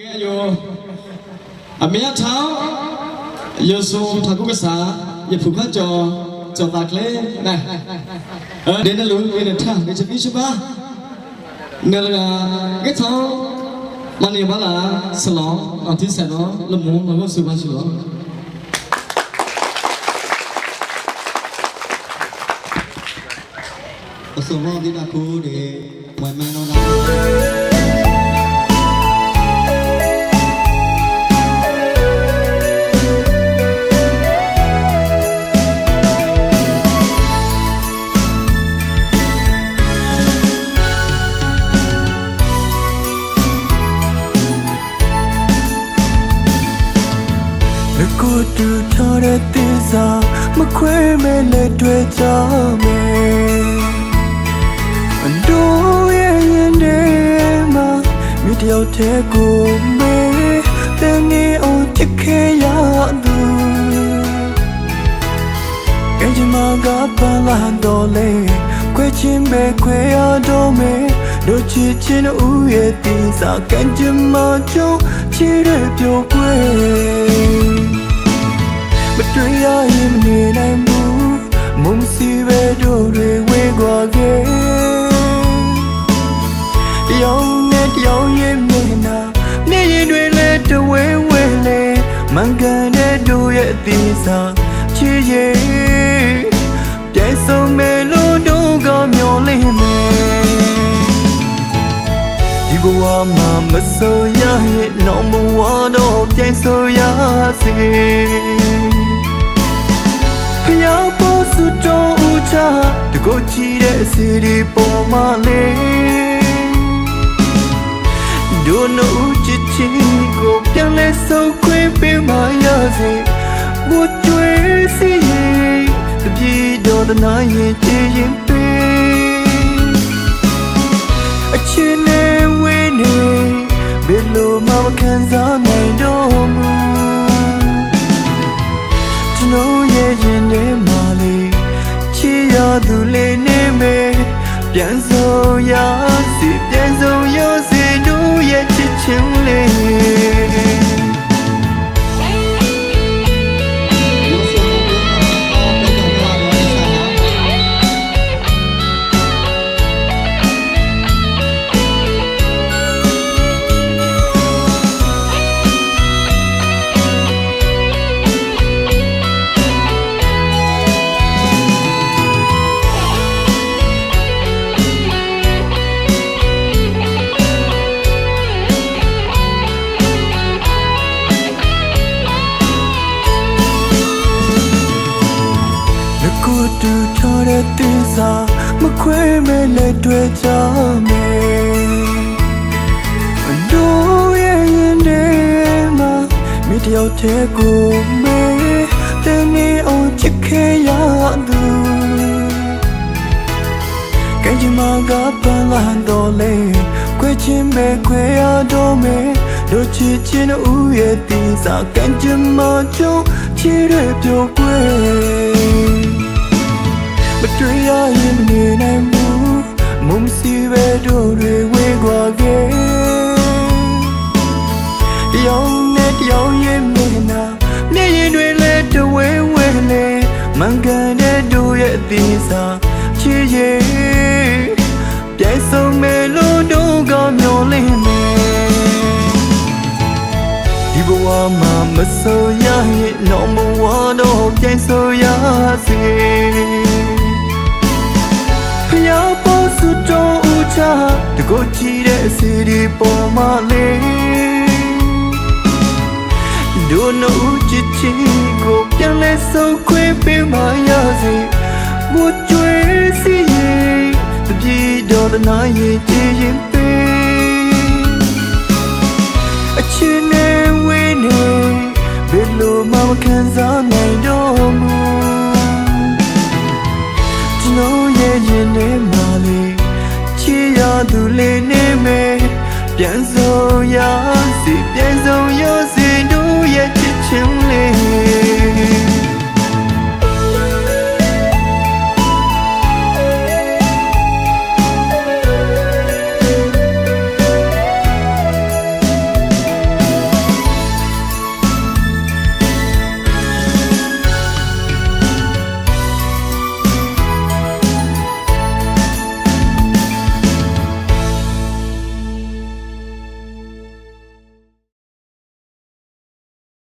ကဲယောအမေထောင်းယေဆုထာကုကစားယဖုခကြောကြောတာကလေနိုင်အဲဒီနလူဝိနထားဒီချပိရှိပါနယ်လာကဲထောင်းမနေပါလားဆလောင်းအတိဆန်တော့လမုံမလို့စပါရှိတော့အစုံမောဒီနာခိုးတဲ့ဝမ်မန်တော်နာလ တူထားတဲ့တင်းစာမခွဲမဲ့လက်တွေကြမယ်အဒိုးရဲ့ရင်ထဲမှာမိတယောက်တည်းကိုမေးတဲ့နေအောင်ချစ်ခဲ့ရသူကဲချင်မကပန်းလာတော့လေခွဲချင်းပဲခွဲရတော့မယ်တို့ချစ်ချင်းဦးရဲ့တင်းစာကံကြမ္မာချုံချစ်ရပြောကွယ်မ တွေ့ရရင်မနေနိုင်ဘူးမုံစီပဲတို့တွေဝေကွာခဲ့တယောက်နဲ့တယောက်ရဲ့မျက်နှာနေရင်တွေလည်းတဝဲဝဲလေမန်ကန်တဲ့တို့ရဲ့အသေးစားချစ်ရဲ့ပြိုင်ဆုံးမဲ့လို့တို့ကမျောလင်းမယ်ဒီဘဝမှာမဆိုရရဲ့ number 1တော့ပြိုင်ဆိုရစေ ချီတဲ့စီဒီပေါ်မှာလေဒုနိုချစ်ချီကိုပြန်လဲဆုံးခွင့်ပေးမရစေဘုကျွေးစီရဲ့တပြေတော်တနာရဲ့ချီရင် တင်းစာမခွဲမဲ့လက်တွေကြမယ်အဒိုးရဲ့ရင်ထဲမှာမိတယောက်တည်းကိုမေးတဲ့နေအောင်ချစ်ခဲ့ရသူကဲချင်မကပန်းလာတော့လေခွဲချင်းပဲခွဲရတော့မယ်တို့ချစ်ချင်းဦးရဲ့တင်းစာကံကြမ္မာကြုံချစ်ရပြောကွယ် မတွေ့ရရင်မနေနိုင်ဘူးမုံစီပဲတို့တွေဝေကွာခဲ့တယောက်နဲ့တယောက်ရဲ့မျက်နှာမျက်ရည်တွေလည်းတဝဲဝဲလေမန်ကန်တဲ့တို့ရဲ့အသေးစားချစ်ရဲ့ပြိုင်ဆုံးမဲ့လို့တို့ကမျောလင်းမယ်ဒီဘဝမှာမဆိုရရဲ့ number 1တော့ပြန်ဆိုရစေ ချတကိုချီတဲ့စီဒီပေါ်မှာလေဒုနိုချစ်ချီကိုပြန်လဲဆုံးခွင့်ပေးမရစေဘုကျွေးစီရဲ့တပြေတော်တနာရဲ့ကြည်ရင်ပေးအချင်းနဲ့ဝေးနေဘယ်လိုမှမခံစားနိုင်တော့ဘူးကျွန်တော်ရဲ့ရင်ထဲမှာလေချီ ရသူလေးနေမယ်ပြန်ဆုံးရစီပြန်ဆုံး